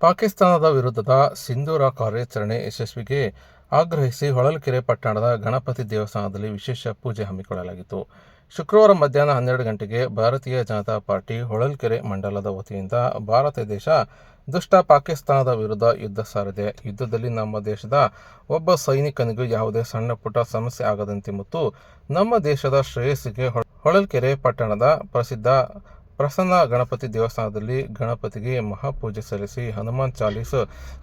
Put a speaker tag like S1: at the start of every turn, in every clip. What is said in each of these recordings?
S1: ಪಾಕಿಸ್ತಾನದ ವಿರುದ್ಧದ ಸಿಂಧೂರ ಕಾರ್ಯಾಚರಣೆ ಯಶಸ್ವಿಗೆ ಆಗ್ರಹಿಸಿ ಹೊಳಲ್ಕೆರೆ ಪಟ್ಟಣದ ಗಣಪತಿ ದೇವಸ್ಥಾನದಲ್ಲಿ ವಿಶೇಷ ಪೂಜೆ ಹಮ್ಮಿಕೊಳ್ಳಲಾಗಿತ್ತು. ಶುಕ್ರವಾರ ಮಧ್ಯಾಹ್ನ ಹನ್ನೆರಡು ಗಂಟೆಗೆ ಭಾರತೀಯ ಜನತಾ ಪಾರ್ಟಿ ಹೊಳಲ್ಕೆರೆ ಮಂಡಲದ ವತಿಯಿಂದ ಭಾರತ ದೇಶ ದುಷ್ಟ ಪಾಕಿಸ್ತಾನದ ವಿರುದ್ಧ ಯುದ್ಧ ಸಾರಿದೆ. ಯುದ್ಧದಲ್ಲಿ ನಮ್ಮ ದೇಶದ ಒಬ್ಬ ಸೈನಿಕನಿಗೂ ಯಾವುದೇ ಸಣ್ಣ ಪುಟ್ಟ ಸಮಸ್ಯೆ ಆಗದಂತೆ ಮತ್ತು ನಮ್ಮ ದೇಶದ ಶ್ರೇಯಸ್ಸಿಗೆ ಹೊಳಲ್ಕೆರೆ ಪಟ್ಟಣದ ಪ್ರಸಿದ್ಧ ಪ್ರಸನ್ನ ಗಣಪತಿ ದೇವಸ್ಥಾನದಲ್ಲಿ ಗಣಪತಿಗೆ ಮಹಾಪೂಜೆ ಸಲ್ಲಿಸಿ ಹನುಮಾನ್ ಚಾಲೀಸ್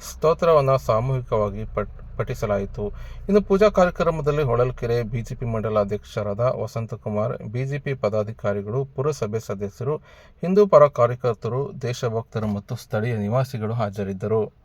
S1: ಸ್ತೋತ್ರವನ್ನು ಸಾಮೂಹಿಕವಾಗಿ ಪಟ್, ಪಠಿಸಲಾಯಿತು. ಇನ್ನು ಪೂಜಾ ಕಾರ್ಯಕ್ರಮದಲ್ಲಿ ಹೊಳಲ್ಕೆರೆ ಬಿಜೆಪಿ ಮಂಡಲ ಅಧ್ಯಕ್ಷರಾದ ವಸಂತಕುಮಾರ್, ಬಿಜೆಪಿ ಪದಾಧಿಕಾರಿಗಳು, ಪುರಸಭೆ ಸದಸ್ಯರು, ಹಿಂದೂ ಪರ ಕಾರ್ಯಕರ್ತರು, ದೇಶಭಕ್ತರು ಮತ್ತು ಸ್ಥಳೀಯ ನಿವಾಸಿಗಳು ಹಾಜರಿದ್ದರು.